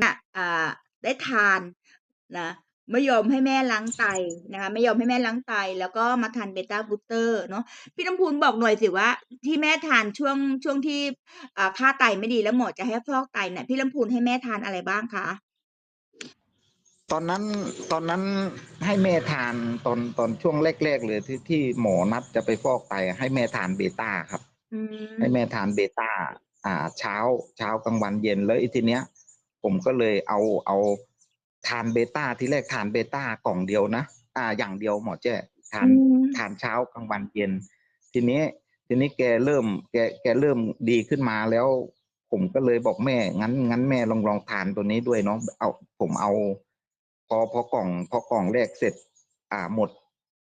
น่ะอ่าได้ทานนะไม่ยอมให้แม่ล้างไตนะคะไม่ยอมให้แม่ล้างไต แล้วก็มาทาน Beta Booster เนาะพี่น้ำพูนบอกหน่อยสิว่า ที่แม่ทานช่วงช่วงที่อ่าค่าไตไม่ดีแล้วหมอจะให้ฟอกไตเนี่ยพี่ลำพูนให้แม่ทานอะไรบ้างคะ?ตอนนั้นตอนนั้นให้แม่ทานตอนตอนช่วงแรกๆเลยที่ที่หมอนัดจะไปฟอกไตอะให้แม่ทาน Beta ครับอืให้มแม่ทาน Beta อ่า เช้าเช้ากลางวันเย็นแล้วไอ้ทีเนี้ย ผมก็เลยเอาเอาทาน Beta ทีแรกทาน Beta กล่องเดียวนะอ่า อย่างเดียวหมอแจ้ทาอืนมทานเช้ากลางวันเย็น ทีนี้ ทีนี้แกเริ่ม แกแกเริ่มดีขึ้นมาแล้ว ผมก็เลยบอกแม่งั้นงั้นแม่ลองลองทานตัวนี้ด้วยเนาะเอา ผมเอา พอพอกล่อง พอกล่องแรกเสร็จ อ่าหมด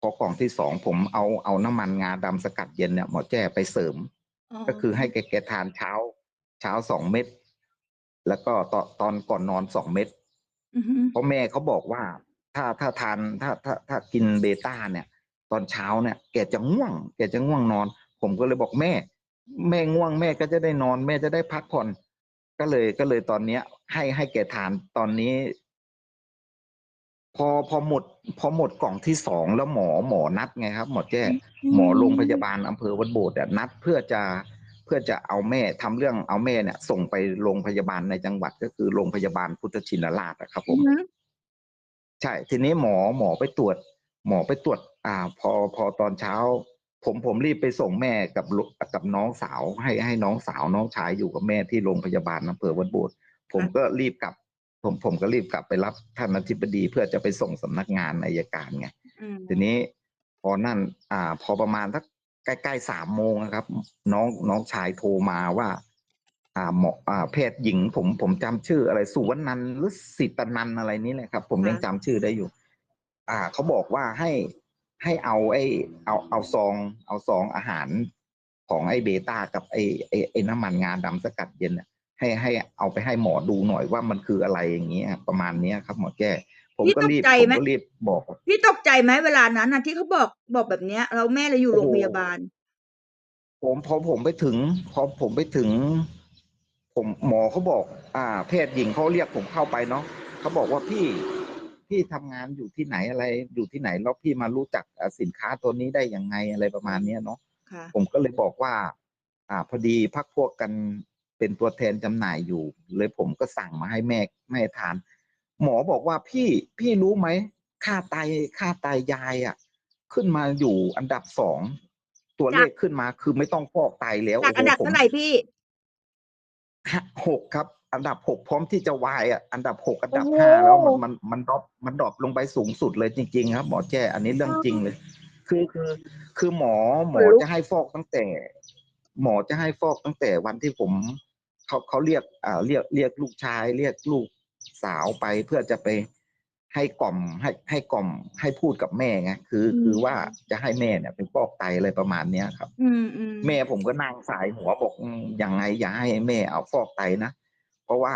พอกล่องที่2ผมเอาเอาน้ำมันงาดำสกัดเย็นเนี่ยหมอแจ้ไปเสริมอ๋ก็คือให้อแกแกทานเช้า เช้า2เม็ด แล้วก็ตอนตอนก่อนนอน2เม็ดอือฮึเพราะแม่เขาบอกว่า ถ้าถ้าทานถ้าถ้าถ้ากิน Beta เนี่ย ตอนเช้าเนี่ยแกจะง่วง แกจะง่วงนอน ผมก็เลยบอกแม่ แม่ง่วงแม่ก็จะได้นอน แม่จะได้พักผ่อน ก็เลยก็เลยตอนเนี้ย ให้ให้แกทานตอนนี้ พอพอหมด พอหมดกล่องที่2แล้วหมอหมอนัดไงครับ หมอแจ้อืหมอโรงพยามบาลอำเภอวัดโบสถ์อะนัดเพื่อจะ เพื่อจะเอาแม่ทำเรื่องเอาแม่เนี่ย ส่งไปโรงพยาบาลในจังหวัดก็คือโรงพยาบาลพุทธชินราชอะครับอผือมฮึใช่ ทีนี้หมอหมอไปตรวจ หมอไปตรวจ อ่า พอพอตอนเช้า ผมผมรีบไปส่งแม่กับลกับน้องสาว ให้ให้น้องสาวน้องชายอยู่กับแม่ที่โรงพยาบาลอำเภอวัดโบสถ์ผคม่ะก็รีบกลับ ผมผมก็รีบกลับไปรับท่านอธิบดีเพื่อจะไปส่งสำนักงานอัยการไงอืทีนี้มพอนั่น อ่า พอประมาณสัก ใกล้ๆ3โมงอะครับ น้องน้องชายโทรมาว่า อ่าหมออ่าแพทย์หญิงผมผมจำชื่ออะไรสุวนันท์หรือสิตนันท์อะไรนี่แหละครับ ผมยังจำชื่อได้อยู่ อ่าเขาบอกว่าให้ให้เอาไอ้เอาเอาซอง เอาซองอาหารของไอ้ Beta กับไอ้ไอ้ไอ้น้ำมันงาดำสกัดเย็นน่ะให้ให้เอาไปให้หมอดูหน่อยว่ามันคืออะไรอย่างงี้อะประมาณเนี้ยครับ หมอแจ้ ผมพี่ก็รีบตกใจไหม?ผมก็รีบบอก พี่ตกใจไหมเวลานั้นน่ะที่เขาบอกบอกแบบเนี้ยแล้วแม่เราอยู่โอโ้โฮรงพยาบาล?ผมพอผมไปถึง พอผมไปถึง ผมหมอเขาบอก อ่า แพทย์หญิงเขาเรียกผมเข้าไปเนาะเขาบอกว่า"พี่พี่ทำงานอยู่ที่ไหนอะไรอยู่ที่ไหนแล้วพี่มารู้จักอ่าสินค้าตัวนี้ได้ยังไง?"อะไรประมาณเนี้ยเนาะค่ะผมก็เลยบอกว่า อ่า พอดีพรรคพวกกันเป็นตัวแทนจำหน่ายอยู่ เลยผมก็สั่งมาให้แม่แม่ทาน หมอบอกว่า"พี่พี่รู้ไหมค่าไตค่าไตยายอะขึ้นมาอยู่อันดับ2ตัวจเลากขขึ้นมาคือไม่ต้องฟอกไตแล้ว"จโาอก้โฮอันดับเท่ผมาไรพี่?ห6ครับ อันดับ6พร้อมที่จะวายอะอันดับ6อันโอ้ดับโ5แล้วมันฮ!มันมันดร็อปมันดร็อปลงไปสูงสุดเลยจริง ๆ ครับ หมอแจ้อันนี้เรื่องจริงเลย คือคือคือหมอหมอขนลุกจะให้ฟอกตั้งแต่ หมอจะให้ฟอกตั้งแต่วันที่ผมเขาเขาเรียกอ่าเรียกเรียกลูกชาย เรียกลูก สาวไปเพื่อจะไปให้กล่อมให้ให้กล่อมให้พูดกับแม่ไงคืออืคือว่ามจะให้แม่เนี่ยไปฟอกไตอะไรประมาณเนี้ยครับอืมแม่ๆผมก็นั่งส่ายหัวบอก"อืมยังไงอย่าให้แม่เอาฟอกไตนะเพราะว่า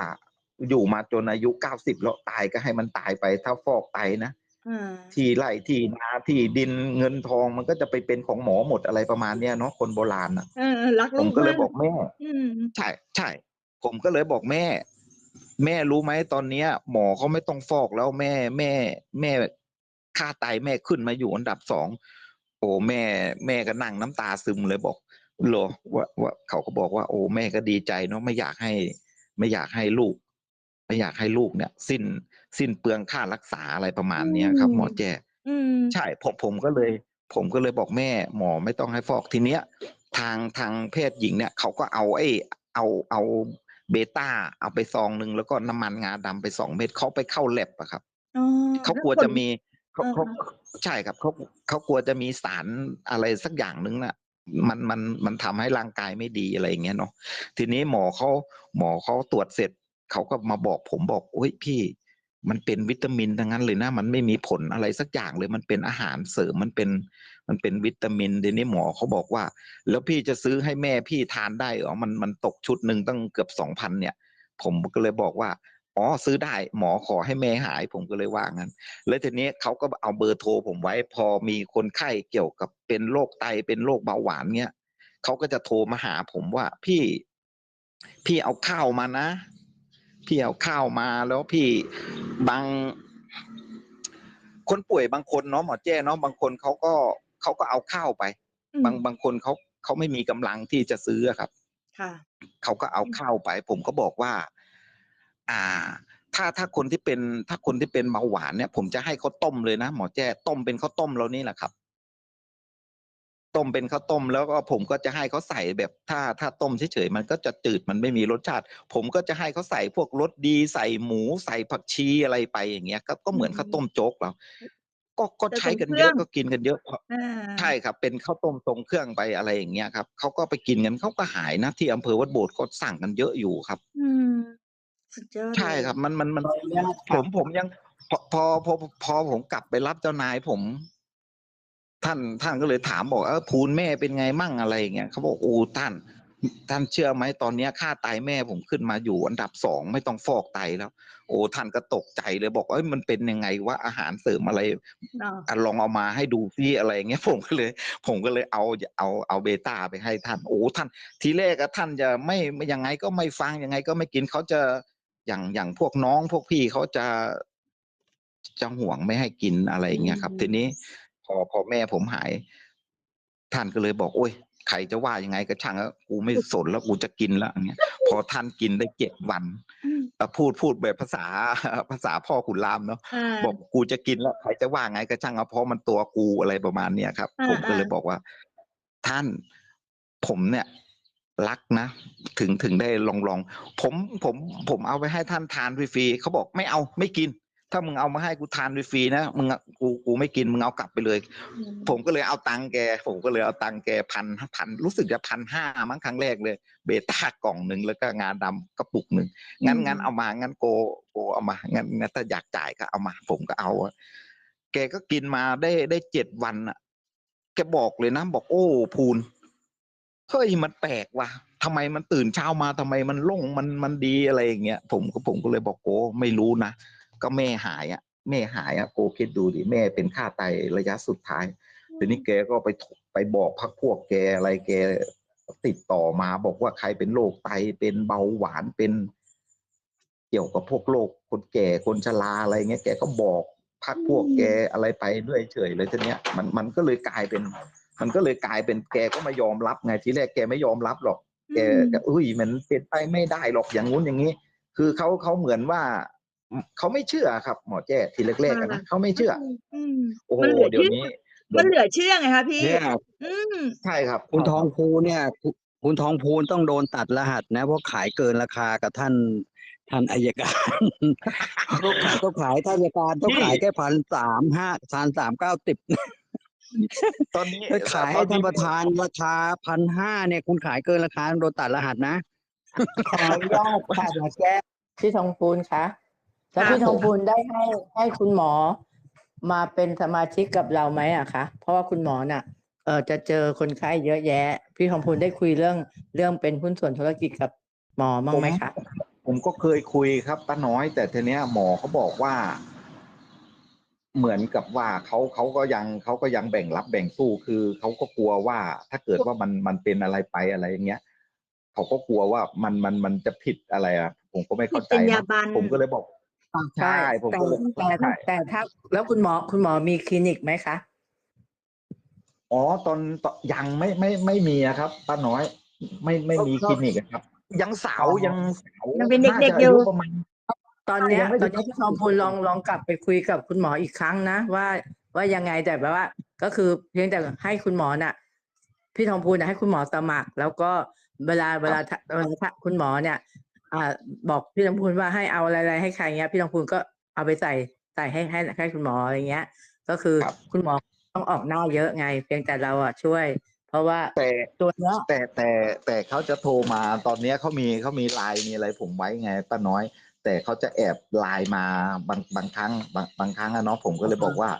อยู่มาจนอายุ90แล้วตายก็ให้มันตายไปถ้าฟอกไตนะเออที่ไร่ที่นาที่ดินเงินทองมันก็จะไปเป็นของหมอหมด"อะไรประมาณเนี้ยเนาะคนโบราณน่ะเออๆรักผมก็ลูกมเลากยบอกแม่อืมใช่ๆผมก็เลยบอกแม่" แม่รู้ไหมตอนเนี้ย หมอเขาไม่ต้องฟอกแล้วแม่แม่ แม่ค่าไตแม่ขึ้นมาอยู่อันดับ 2" โอ้แม่ แม่ก็นั่งน้ำตาซึมเลยบอก"เหรอ?"ว่าว่าเขาก็บอกว่า"โอ้แม่ก็ดีใจเนาะไม่อยากให้ ไม่อยากให้ลูก ไม่อยากให้ลูกเนี่ย สิ้นสิ้นเปลืองค่ารักษา"อะไรประมาอืณเนี้ยครับ หมอมแจ้อืมใช่ผมผมก็เลย ผมก็เลยบอกแม่"หมอไม่ต้องให้ฟอก"ทีเนี้ย ทางทางแพทย์หญิงเนี่ยเขาก็เอาไอ้เอาเอา Beta เอาไปซองหนึ่งแล้วก็น้ำมันงาดำไป2เม็ดเขาไปเข้า Lab อะครับอ๋อเขาแล้วผลกลัวจะมีเขอาะเขาฮะใช่ครับเขาเขากลัวจะมีสารอะไรสักอย่างหนึ่งน่ะ มันมันมันทำให้ร่างกายไม่ดีอะไรอย่างเงี้ยเนาะทีนี้หมอเขาหมอเขาตรวจเสร็จเขาก็มาบอกผมบอก"อุ๊ยพี่ มันเป็นวิตามินทั้งนั้นเลยนะ มันไม่มีผลอะไรสักอย่างเลย มันเป็นอาหารเสริมมันเป็น มันเป็นวิตามิน"ทีนี้หมอเขาบอกว่า"แล้วพี่จะซื้อให้แม่พี่ทานได้เหรอ?มันมันตกชุดหนึ่งตั้งเกือบ2,000เนี่ย"ผมก็เลยบอกว่า"อ๋อซื้อได้หมอขอให้แม่หาย"ผมก็เลยว่างั้น แล้วทีนี้เขาก็เอาเบอร์โทรผมไว้ พอมีคนไข้เกี่ยวกับเป็นโรคไตเป็นโรคเบาหวานเงี้ยเขาก็จะโทรมาหาผมว่า"พี่พี่เอาข้าวมานะ พี่เอาข้าวมาแล้วพี่บางคนป่วยบางคนเนาะหมอแจ้เนาะบางคนเขาก็เขาก็เอาข้าวไปอืมบางบางคนเขาเขาไม่มีกำลังที่จะซื้ออะครับค่ะเขาก็เอาข้าวไป ผมก็บอกว่า อ่า ถ้าถ้าคนที่เป็นถ้าคนที่เป็นเบาหวานเนี่ย ผมจะให้เขาต้มเลยนะหมอแจ้ต้มเป็นข้าวต้มเรานี่แหละครับ ต้มเป็นข้าวต้ม แล้วก็ผมก็จะให้เขาใส่แบบถ้าถ้าต้มเฉยๆมันก็จะจืดมันไม่มีรสชาติ ผมก็จะให้เขาใส่พวกรสดีใส่หมูใส่ผักชีอะไรไปอย่างเงี้ยก็ก็เหมือนข้าวต้มโจ๊กเราก็ก็แต่ใช้กันทรงเคเยรื่อะองก็กินกันเยอะเพราะอ่าใช่ครับ เป็นข้าวต้มทรงเครื่องไปอะไรอย่างเงี้ยครับเขาก็ไปกินกันเขาก็หายนะที่อำเภอวัดโบสถ์ก็สั่งกันเยอะอยู่ครับ อืมสุดยอดใช่เลยครับ มันมันมันขออนุญาตผมผมยังพอพอพอพอผมกลับไปรับเจ้านายผม ท่านท่านก็เลยถามบอกเออภูนแม่เป็นไงมั่งอะไรอย่างเงี้ยเขาบอกโอ้ท่านท่านเชื่อไหมตอนเนี้ยค่าไตแม่ผมขึ้นมาอยู่อันดับสองไม่ต้องฟอกไตแล้ว โอ้ท่านก็ตกใจเลยบอกเอ้ยมันเป็นยังไงว่าอาหารเสริมอะไรเนาะอะลองเอามาให้ดูซิอะไรอย่างเงี้ยผมก็เลย ผมก็เลยเอาเอาเอาเบต้าไปให้ท่านโอ้ท่าน ทีแรกอะท่านจะไม่ไม่ยังไงก็ไม่ฟังยังไงก็ไม่กินเขาจะอย่างอย่างพวกน้องพวกพี่เขาจะจะห่วงไม่ให้กินอะไรอย่างเงี้ยครับ ทีนี้พ อพอแม่ผมหาย ท่านก็เลยบอกโอ้ยใครจะว่ายังไงก็ช่างแล้วกูไม่สนแล้วกูจะกินแล้วอย่างเงี้ย พอท่านกินได้เจ็ดวันอืมเอ่อพูดพูดแบบภาษาภาษาพ่อขุนรามเนาะอ่าบอกกูจะกินแล้วใครจะว่าไงก็ช่างเอาเพราะมันตัวกูอะไรประมาณเนี้ยครับอ่าผมก็เลยอ่าบอกว่า ท่านผมเนี่ยรักนะ ถึงถึงได้ลองลองผมผมผมเอาไปให้ท่านทานฟรีๆเขาบอกไม่เอาไม่กิน ถ้ามึงเอามาให้กูทานฟรีๆนะมึงอะกูกูไม่กินมึงเอากลับไปเลยอืมผมก็เลยเอาตังค์แก ผมก็เลยเอาตังค์แกพันพันรู้สึกจะพันห้ามั้งครั้งแรกเลย เบต้ากล่องหนึ่งแล้วก็งาดำกระปุกหนึ่งงั้นงั้นเอามางั้นโกโกเอามางั้นงั้นถ้าอยากจ่ายก็เอามา ผมก็เอาอะแกก็กินมาได้ได้เจ็ดวันอะ แกบอกเลยนะบอกโอ้พูนเฮ้ยมันแปลกว่ะทำไมมันตื่นเช้ามาทำไมมันโล่งมันมันดีอะไรอย่างเงี้ยผมก็ผมก็เลยบอกโกไม่รู้นะ ก็แม่หายอะแม่หายอะโกคิดดูดิแม่เป็นค่าไตระยะสุดท้ายทีนี้แกก็ไปถไปบอกพักพวกแกอะไรแกติดต่อมาบอกว่าใครเป็นโรคไตเป็นเบาหวานเป็น เกี่ยวกับพวกโรคคนแก่คนชราอะไรเงี้ยแกก็บอกพักพวกแกอะไรไปเรื่อยเฉยเลยทีเนี้ยมันมันก็เลยกลายเป็น มันก็เลยกลายเป็นแกก็ไม่ยอมรับไงทีแรกแกไม่ยอมรับหรอกแกอืมแกอุ้ยมันเป็นไปไม่ได้หรอกอย่างงู้นอย่างนี้ คือเขาเขาเหมือนว่า เขาไม่เชื่อครับ หมอแจ้ทีแรกๆอะนะเขาไม่เชื่ออืมโอ้โหมันเหลือเดี๋ยวเชื่อนี้ มันเหลือเชื่อไงคะพี่เนี่ยอืมใช่ครับ คุณทองภูเนี่ยคุณคุณทองภูต้องโดนตัดรหัสนะเพราะขายเกินราคากับท่านท่านอายการต้องขายต้องขายท่านอายการต้องขายแค่พันสามห้าพันสามเก้าสิบตอนนี้ขายให้ท่านประธานราคาพันห้าเนี่ย คุณขายเกินราคาโดนตัดรหัสนะขออนุญาตค่ะหมอแก้วพี่ทองพูนคะ แล้วค่ะพี่ทองพูนได้ให้ให้คุณหมอมาเป็นสมาชิกกับเราไหมอะคะ เพราะว่าคุณหมอน่ะ เออจะเจอคนไข้เยอะแยะ พี่ทองพูนได้คุยเรื่องเรื่องเป็นหุ้นส่วนธุรกิจกับหมอบ้างไหมคะ ผมก็เคยคุยครับป้าน้อย แต่ทีเนี้ยหมอเขาบอกว่า เหมือนกับว่าเขาเขาก็ยังเขาก็ยังแบ่งรับแบ่งสู้คือเขาก็กลัวว่า ถ้าเกิดว่ามันมันเป็นอะไรไปอะไรอย่างเงี้ยเขาก็กลัวว่ามันมันมันจะผิดอะไรอะ ผมก็ไม่เข้าใจผิดจรรยานะบรรณผมก็เลยบอก ใช่ผมแต่ก็เลยแต่ถ้าใช่แต่ถ้า แล้วคุณหมอคุณหมอมีคลินิกไหมคะอ๋อตอนตอนยังไม่ไม่ไม่มีอะครับป้าน้อย ไม่ไม่มีคลินิกอะครับ ยังสาวยังสาวยังเป็นเด็กๆาจะอยู่ประมาณ ตอนเนี้ยยังไม่ตถึอนงเนี้ยพี่ทองพูนลองลองกลับไปคุยกับคุณหมออีกครั้งนะ ว่าว่ายังไงแต่แบบว่า ก็คือเพียงแต่ให้คุณหมอน่ะ พี่ทองพูนน่ะให้คุณหมอสมัคร แล้วก็เวลาเวลาถ้าเวลาถ้าคุณหมอเนี่ย อ่า บอกพี่ทองพูนว่าให้เอาอะไรๆให้ใครเงี้ย พี่ทองพูนก็เอาไปใส่ใส่ให้ให้ให้คุณหมออะไรเงี้ย ก็คือครับ คุณหมอต้องออกหน้าเยอะไง เพียงแต่เราอะช่วย เพราะว่าแต่ตัวเนี้ย แต่แต่แต่เขาจะโทรมาตอนเนี้ยเขามีเขามีไลน์มีอะไรผมไว้ไงป้าน้อย แต่เขาจะแอบไลน์มาบางบางครั้งบางบางครั้งอะเนาะผมก็เลยบอกว่า